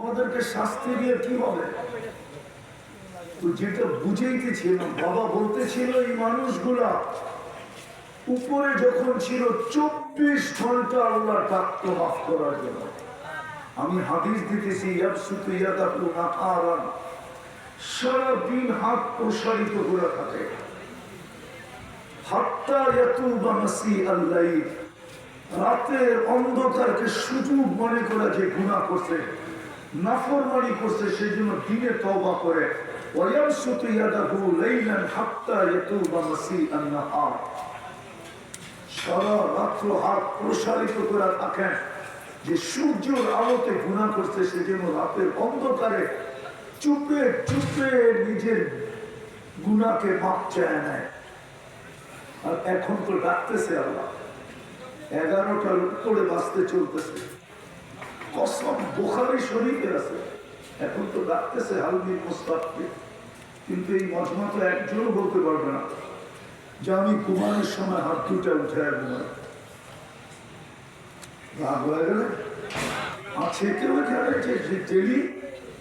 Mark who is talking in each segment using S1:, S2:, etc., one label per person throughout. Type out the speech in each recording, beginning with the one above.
S1: আমাদেরকে শাস্তি দিয়ে কি হবে? তো যেটা বুঝাইতেছিল, বাবা বলতেছিল, এই মানুষগুলা উপরে যখন ছিল, চব্বিশ ঘণ্টা আল্লাহ ডাক্ত মাফ করার জন্য। আমি হাদিস দিতেছি সারাদিন হাত প্রসারিত করে থাকে। রাতের অন্ধকারকে সুযোগ মনে করা যে গুণা করছে। নাফরমানি করছে, সেই জন্য দিনে করে। আলোতে গুণা করছে সে যেন রাতের অন্ধকারে চুপে চুপে নিজের গুণাকে ভাব চায় নেয় আর এখন তো ডাকতেছে আল্লাহ। এগারোটার উপরে বাঁচতে চলতেছে। কসম, বোখারি আছে। এখন তো ডাকতেছে কিন্তু এই মজমা তো একজনও বলতে পারবে না। যে আমি ঘুমানোর সময় হাত দুটা উঠে ঘুমাই। রাগ হয়ে গেলে? আছে কেউ যে ডেলি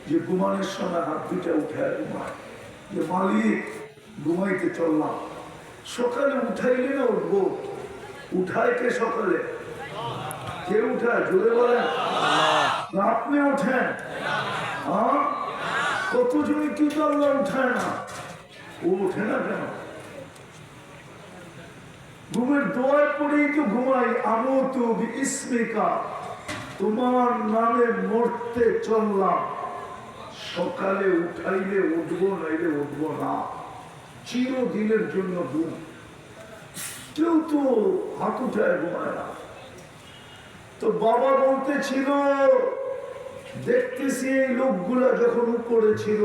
S1: যে ঘুমানোর সময় হাত দুটা উঠে যে মালিক, ঘুমাইতে চললাম। সকালে উঠাইলে না উঠবো? উঠায় কে সকালে? কে উঠায়? জোরে বলেন। আপনি ওঠেন কতজনই কিন্তু আল্লাহ উঠায় না ও ওঠে না কেন? ঘুমের দোয়ার পরেই তো ঘুমাই। আমো তো ইসমিকা। তোমার নামে মরতে চললাম। সকালে উঠাইলে উঠবো, নাইলে উঠবো না। চিরদিনের জন্য ঘুম। কেউ তো হাত উঠায় ঘুমায় না। তো বাবা বলতেছিল দেখতেছি এই লোকগুলা যখন উপরে ছিল।